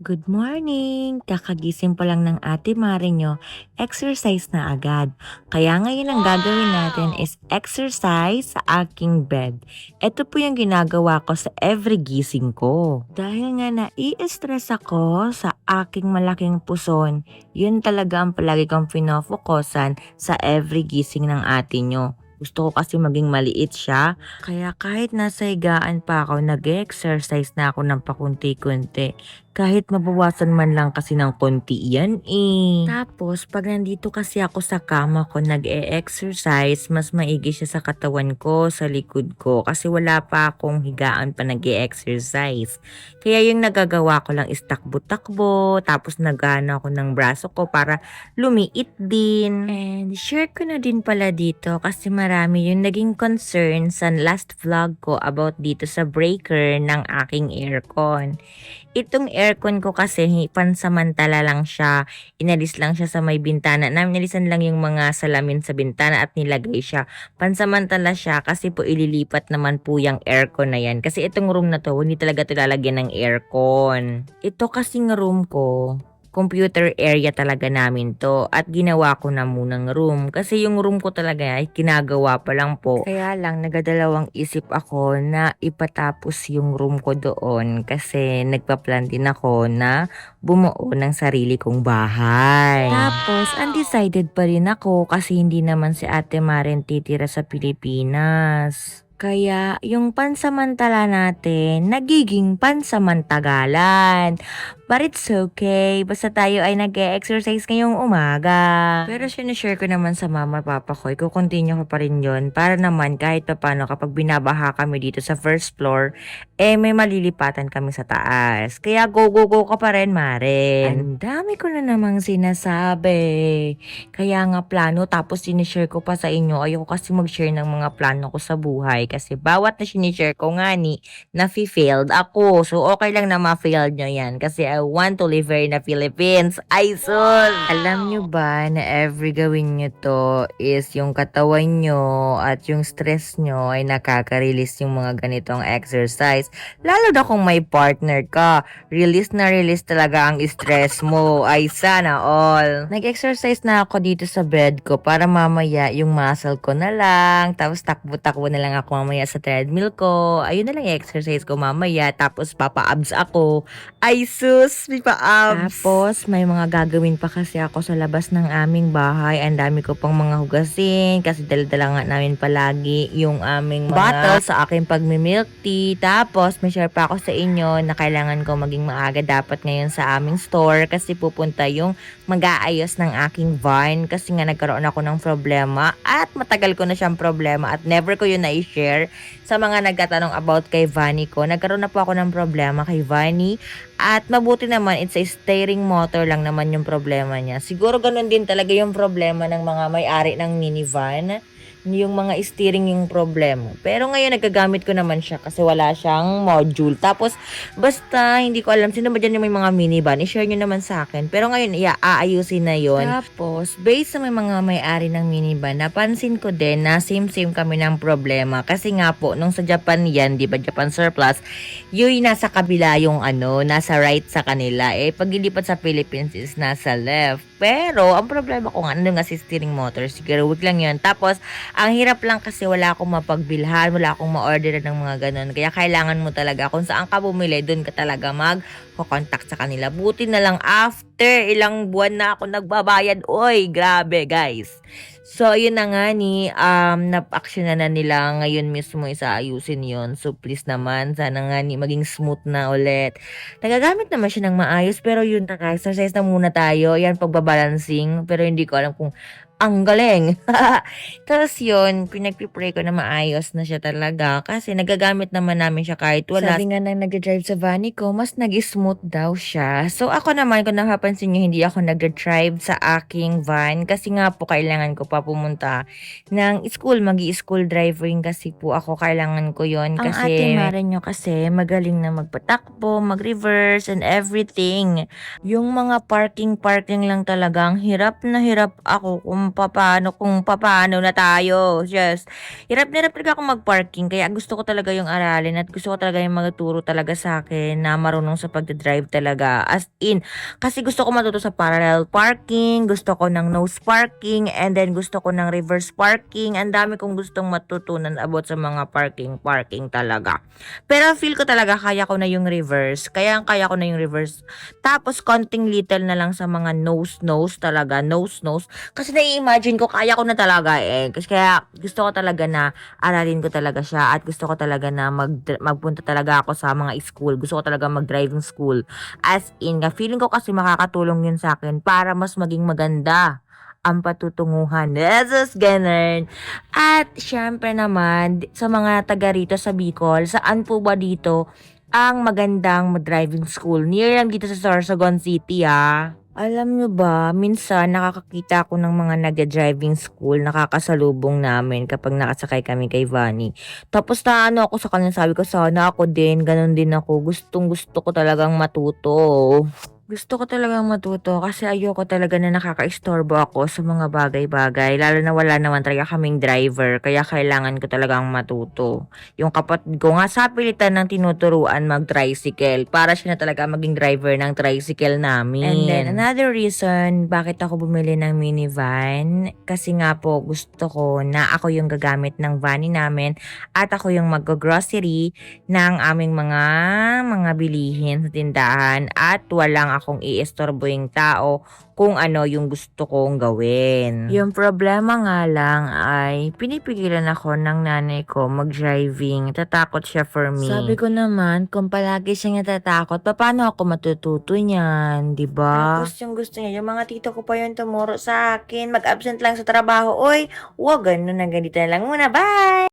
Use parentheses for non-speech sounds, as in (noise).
Good morning! Kakagising pa lang ng ate Mare nyo, exercise na agad. Kaya ngayon ang gagawin natin is exercise sa aking bed. Ito po yung ginagawa ko sa every gising ko. Dahil nga nai-stress ako sa aking malaking puson, yun talaga ang palagi kong pinofokusan sa every gising ng ate nyo. Gusto ko kasi maging maliit siya. Kaya kahit nasa higaan pa ako, nag-exercise na ako ng pakunti-kunti. Kahit mabawasan man lang kasi ng konti yan eh. Tapos, pag nandito kasi ako sa kama ko nag-e-exercise, mas maigi siya sa katawan ko, sa likod ko. Kasi wala pa akong higaan pa nag-e-exercise. Kaya yung nagagawa ko lang is takbo-takbo, tapos nagano ako ng braso ko para lumiit din. And share ko na din pala dito kasi marami yung naging concern sa last vlog ko about dito sa breaker ng aking aircon. Itong aircon ko kasi pansamantala lang siya. Inalis lang siya sa may bintana. Namilisan lang yung mga salamin sa bintana at nilagay siya. Pansamantala siya kasi po ililipat naman po yung aircon na yan. Kasi itong room na to, hindi talaga ito lalagyan ng aircon. Ito kasing room ko, computer area talaga namin to. At ginawa ko na munang room. Kasi yung room ko talaga ay kinagawa pa lang po. Kaya lang nagadalawang isip ako na ipatapos yung room ko doon. Kasi nagpa-plan din ako na bumuo ng sarili kong bahay. Tapos undecided pa rin ako kasi hindi naman si ate Maren titira sa Pilipinas. Kaya yung pansamantala natin nagiging pansamantagalan. But it's okay. Basta tayo ay nag-exercise ngayong umaga. Pero sinishare ko naman sa mama papa ko. Iko-continue ko pa rin yun. Para naman kahit pa paano kapag binabaha kami dito sa first floor, eh may malilipatan kami sa taas. Kaya go go go ka pa rin, Mare. Ang dami ko na namang sinasabi. Kaya nga plano tapos sinishare ko pa sa inyo. Ayoko kasi mag-share ng mga plano ko sa buhay. Kasi bawat na sinishare ko nga ni, na-failed ako. So okay lang na ma-failed nyo yan. Kasi I want to live here in the Philippines. Ay, sus! Alam nyo ba na every gawin nyo to is yung katawan nyo at yung stress nyo ay nakaka-release yung mga ganitong exercise. Lalo na kung may partner ka. Release na release talaga ang stress mo. (laughs) Ay, sana all. Nag-exercise na ako dito sa bed ko para mamaya yung muscle ko na lang. Tapos takbo-takbo na lang ako mamaya sa treadmill ko. Ayun na lang yung exercise ko mamaya. Tapos papa-abs ako. Ay, sus! May pa-abs! Tapos, may mga gagawin pa kasi ako sa labas ng aming bahay. Ang dami ko pang mga hugasin kasi dala-dala nga namin palagi yung aming mga bottle sa aking pagmi-milk tea. Tapos, may share pa ako sa inyo na kailangan ko maging maaga dapat ngayon sa aming store kasi pupunta yung mag-aayos ng aking van kasi nga nagkaroon ako ng problema at matagal ko na siyang problema at never ko yun na-share sa mga nagtatanong about kay Vani ko. Nagkaroon na po ako ng problema kay Vani at mabuti naman, it's a steering motor lang naman yung problema niya. Siguro ganun din talaga yung problema ng mga may-ari ng minivan. Yung mga steering yung problema. Pero ngayon, nagagamit ko naman siya kasi wala siyang module. Tapos, basta, hindi ko alam, sino ba dyan yung may mga minivan? I-share nyo naman sa akin. Pero ngayon, iya, aayusin na yon Tapos, based sa may mga may-ari ng minivan, napansin ko din na same-same kami ng problema. Kasi nga po, nung sa Japan yan, di ba, Japan surplus, yun nasa kabila yung ano, nasa right sa kanila. Eh, pag ilipat sa Philippines is nasa left. Pero, ang problema ko nga, ano nga si steering motor, siguro wag lang yun. Tapos, ang hirap lang kasi wala akong mapagbilhan, wala akong ma-order ng mga ganun. Kaya kailangan mo talaga, kung saan ka bumili, doon ka talaga mag contact sa kanila. Buti na lang after ilang buwan na ako nagbabayad. Oy, grabe guys. So, yun na nga ni, um, nap-action na, na nila ngayon mismo isaayusin yon So, please naman, sana nga ni maging smooth na ulit. Nagagamit naman siya ng maayos, pero yun na exercise na muna tayo. Yan, pagbabalancing. Pero hindi ko alam kung ang galing. (laughs) Tapos yun, pinagpipray ko na maayos na siya talaga kasi nagagamit naman namin siya kahit wala. Sabi nga nang nag-drive sa vani ko, mas nag-smooth daw siya. So ako naman, kung napapansin nyo, hindi ako nag-drive sa aking van kasi nga po kailangan ko pa pumunta ng school. mag school driving kasi po ako. Kailangan ko yon kasi... Ang ate Mara nyo kasi magaling na magpatakbo, mag-reverse and everything. Yung mga parking-parking lang talaga, ang hirap na hirap ako kung kung papaano, kung papaano na tayo. Just, hirap na hirap talaga ako mag-parking. Kaya gusto ko talaga yung aralin at gusto ko talaga yung magturo talaga sa akin na marunong sa pagdadrive talaga. As in, kasi gusto ko matuto sa parallel parking, gusto ko ng nose parking, and then gusto ko ng reverse parking. Ang dami kong gustong matutunan about sa mga parking, parking talaga. Pero feel ko talaga kaya ko na yung reverse. Kaya kaya ko na yung reverse. Tapos konting little na lang sa mga nose, nose talaga. Nose, nose. Kasi nai-imagine ko kaya ko na talaga eh. Kasi kaya gusto ko talaga na aralin ko talaga siya at gusto ko talaga na mag, magpunta talaga ako sa mga school. Gusto ko talaga mag-driving school. As in, feeling ko kasi makakatulong yun sa akin para mas maging maganda ang patutunguhan. Jesus, ganun. At syempre naman, sa mga taga rito sa Bicol, saan po ba dito ang magandang driving school? Near lang dito sa Sorsogon City, ah. Alam nyo ba, minsan nakakakita ako ng mga nag-driving school, nakakasalubong namin kapag nakasakay kami kay Vani. Tapos na ano ako sa kanya, sabi ko sana ako din, ganun din ako. Gustong gusto ko talagang matuto. Gusto ko talagang matuto kasi ayoko talaga na nakaka-istorbo ako sa mga bagay-bagay. Lalo na wala naman talaga kaming driver. Kaya kailangan ko talagang matuto. Yung kapatid ko nga sa pilitan ng tinuturuan mag-tricycle. Para siya na talaga maging driver ng tricycle namin. And then another reason bakit ako bumili ng minivan. Kasi nga po gusto ko na ako yung gagamit ng vani namin. At ako yung mag-grocery ng aming mga mga bilihin sa tindahan. At walang akong iistorboing tao kung ano yung gusto kong gawin. Yung problema nga lang ay pinipigilan ako ng nanay ko mag-driving. Tatakot siya for me. Sabi ko naman, kung palagi siyang natatakot, paano ako matututo niyan, di ba? Tapos yung gusto niya, yung mga tito ko pa yung tumuro sa akin, mag-absent lang sa trabaho. Oy, wag ganun na ganito na lang muna. Bye!